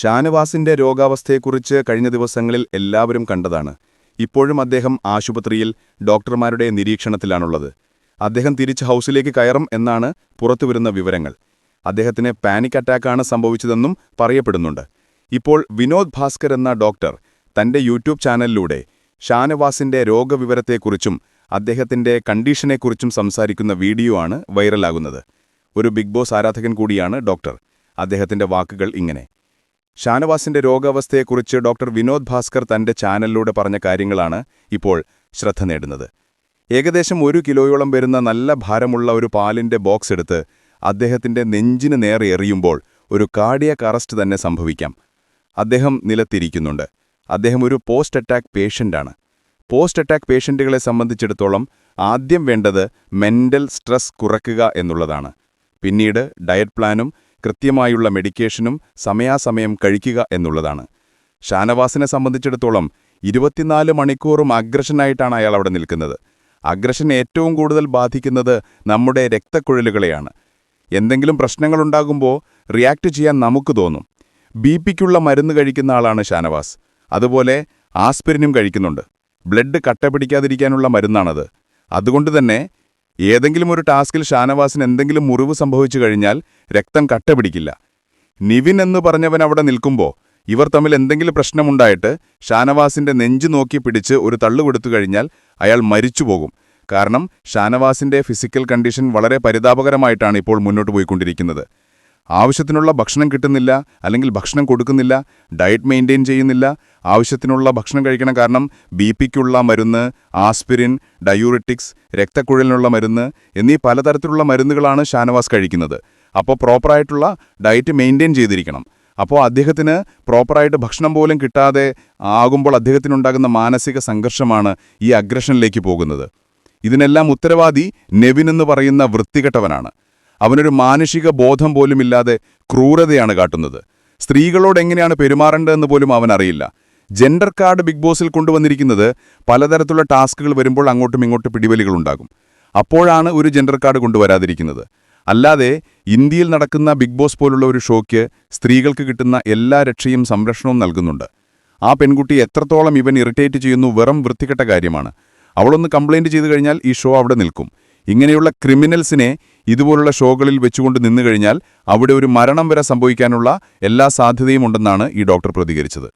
ഷാനവാസിന്റെ രോഗാവസ്ഥയെക്കുറിച്ച് കഴിഞ്ഞ ദിവസങ്ങളിൽ എല്ലാവരും കണ്ടതാണ്. ഇപ്പോഴും അദ്ദേഹം ആശുപത്രിയിൽ ഡോക്ടർമാരുടെ നിരീക്ഷണത്തിലാണുള്ളത്. അദ്ദേഹം തിരിച്ച് ഹൗസിലേക്ക് കയറും എന്നാണ് പുറത്തുവരുന്ന വിവരങ്ങൾ. അദ്ദേഹത്തിന് പാനിക് അറ്റാക്കാണ് സംഭവിച്ചതെന്നും പറയപ്പെടുന്നുണ്ട്. ഇപ്പോൾ വിനോദ് ഭാസ്കർ എന്ന ഡോക്ടർ തന്റെ യൂട്യൂബ് ചാനലിലൂടെ ഷാനവാസിന്റെ രോഗവിവരത്തെക്കുറിച്ചും അദ്ദേഹത്തിന്റെ കണ്ടീഷനെക്കുറിച്ചും സംസാരിക്കുന്ന വീഡിയോ ആണ് വൈറലാകുന്നത്. ഒരു ബിഗ് ബോസ് ആരാധകൻ കൂടിയാണ് ഡോക്ടർ. അദ്ദേഹത്തിന്റെ വാക്കുകൾ ഇങ്ങനെ. ഷാനവാസിന്റെ രോഗാവസ്ഥയെക്കുറിച്ച് ഡോക്ടർ വിനോദ് ഭാസ്കർ തന്റെ ചാനലിലൂടെ പറഞ്ഞ കാര്യങ്ങളാണ് ഇപ്പോൾ ശ്രദ്ധ നേടുന്നത്. ഏകദേശം ഒരു കിലോയോളം വരുന്ന നല്ല ഭാരമുള്ള ഒരു പാലിന്റെ ബോക്സ് എടുത്ത് അദ്ദേഹത്തിന്റെ നെഞ്ചിന് നേരെ എറിയുമ്പോൾ ഒരു കാർഡിയക് അറസ്റ്റ് തന്നെ സംഭവിക്കാം. അദ്ദേഹം നിലത്തിരിക്കുന്നുണ്ട്. അദ്ദേഹം ഒരു പോസ്റ്റ് അറ്റാക്ക് പേഷ്യന്റാണ് പോസ്റ്റ് അറ്റാക്ക് പേഷ്യന്റുകളെ സംബന്ധിച്ചിടത്തോളം ആദ്യം വേണ്ടത് മെന്റൽ സ്ട്രെസ് കുറയ്ക്കുക എന്നുള്ളതാണ്. പിന്നീട് ഡയറ്റ് പ്ലാനും കൃത്യമായുള്ള മെഡിക്കേഷനും സമയാസമയം കഴിക്കുക എന്നുള്ളതാണ്. ഷാനവാസിനെ സംബന്ധിച്ചിടത്തോളം ഇരുപത്തിനാല് മണിക്കൂറും അഗ്രഷനായിട്ടാണ് അയാൾ അവിടെ നിൽക്കുന്നത്. അഗ്രഷൻ ഏറ്റവും കൂടുതൽ ബാധിക്കുന്നത് നമ്മുടെ രക്തക്കുഴലുകളെയാണ്. എന്തെങ്കിലും പ്രശ്നങ്ങളുണ്ടാകുമ്പോൾ റിയാക്ട് ചെയ്യാൻ നമുക്ക് തോന്നും. ബി പിക്കുള്ള മരുന്ന് കഴിക്കുന്ന ആളാണ് ഷാനവാസ്. അതുപോലെ ആസ്പിരിനും കഴിക്കുന്നുണ്ട്. ബ്ലഡ് കട്ട പിടിക്കാതിരിക്കാനുള്ള മരുന്നാണത്. അതുകൊണ്ട് തന്നെ ഏതെങ്കിലും ഒരു ടാസ്കിൽ ഷാനവാസിന് എന്തെങ്കിലും മുറിവ് സംഭവിച്ചു കഴിഞ്ഞാൽ രക്തം കട്ട പിടിക്കില്ല നിവിൻ എന്ന് പറഞ്ഞവൻ അവിടെ നിൽക്കുമ്പോൾ ഇവർ തമ്മിൽ എന്തെങ്കിലും പ്രശ്നമുണ്ടായിട്ട് ഷാനവാസിന്റെ നെഞ്ചു നോക്കി പിടിച്ച് ഒരു തള്ളു കൊടുത്തു കഴിഞ്ഞാൽ അയാൾ മരിച്ചുപോകും. കാരണം ഷാനവാസിന്റെ ഫിസിക്കൽ കണ്ടീഷൻ വളരെ പരിതാപകരമായിട്ടാണ് ഇപ്പോൾ മുന്നോട്ട് പോയിക്കൊണ്ടിരിക്കുന്നത്. ആവശ്യത്തിനുള്ള ഭക്ഷണം കിട്ടുന്നില്ല അല്ലെങ്കിൽ ഭക്ഷണം കൊടുക്കുന്നില്ല ഡയറ്റ് മെയിന്റെയിൻ ചെയ്യുന്നില്ല ആവശ്യത്തിനുള്ള ഭക്ഷണം കഴിക്കണം കാരണം ബി പിക്കുള്ള മരുന്ന് ആസ്പിരിൻ ഡയൂറിറ്റിക്സ് രക്തക്കുഴലിനുള്ള മരുന്ന് എന്നീ പലതരത്തിലുള്ള മരുന്നുകളാണ് ഷാനവാസ് കഴിക്കുന്നത്. അപ്പോൾ പ്രോപ്പറായിട്ടുള്ള ഡയറ്റ് മെയിന്റെയിൻ ചെയ്തിരിക്കണം. അപ്പോൾ അദ്ദേഹത്തിന് പ്രോപ്പറായിട്ട് ഭക്ഷണം പോലും കിട്ടാതെ ആകുമ്പോൾ അദ്ദേഹത്തിനുണ്ടാകുന്ന മാനസിക സംഘർഷമാണ് ഈ അഗ്രഷനിലേക്ക് പോകുന്നത്. ഇതിനെല്ലാം ഉത്തരവാദി നെവിൻ എന്ന് പറയുന്ന വൃത്തികെട്ടവനാണ്. അവനൊരു മാനുഷിക ബോധം പോലുമില്ലാതെ ക്രൂരതയാണ് കാട്ടുന്നത്. സ്ത്രീകളോട് എങ്ങനെയാണ് പെരുമാറേണ്ടതെന്ന് പോലും അവൻ അറിയില്ല ജെൻഡർ കാർഡ് ബിഗ് ബോസിൽ കൊണ്ടുവന്നിരിക്കുന്നത് പലതരത്തിലുള്ള ടാസ്കുകൾ വരുമ്പോൾ അങ്ങോട്ടും ഇങ്ങോട്ടും പിടിവലികളുണ്ടാകും അപ്പോഴാണ് ഒരു ജെൻഡർ കാർഡ് കൊണ്ടുവരാതിരിക്കുന്നത്. അല്ലാതെ ഇന്ത്യയിൽ നടക്കുന്ന ബിഗ് ബോസ് പോലുള്ള ഒരു ഷോയ്ക്ക് സ്ത്രീകൾക്ക് കിട്ടുന്ന എല്ലാ രക്ഷയും സംരക്ഷണവും നൽകുന്നുണ്ട്. ആ പെൺകുട്ടി എത്രത്തോളം ഇവൻ ഇറിറ്റേറ്റ് ചെയ്യുന്നു വെറും വൃത്തികെട്ട കാര്യമാണ്. അവളൊന്ന് കംപ്ലൈന്റ് ചെയ്തു കഴിഞ്ഞാൽ ഈ ഷോ അവിടെ നിൽക്കും. ഇങ്ങനെയുള്ള ക്രിമിനൽസിനെ ഇതുപോലുള്ള ഷോകളിൽ വെച്ചുകൊണ്ട് നിന്നുകഴിഞ്ഞാൽ അവിടെ ഒരു മരണം വരെ സംഭവിക്കാനുള്ള എല്ലാ സാധ്യതയും ഉണ്ടെന്നാണ് ഈ ഡോക്ടർ പ്രതികരിച്ചത്.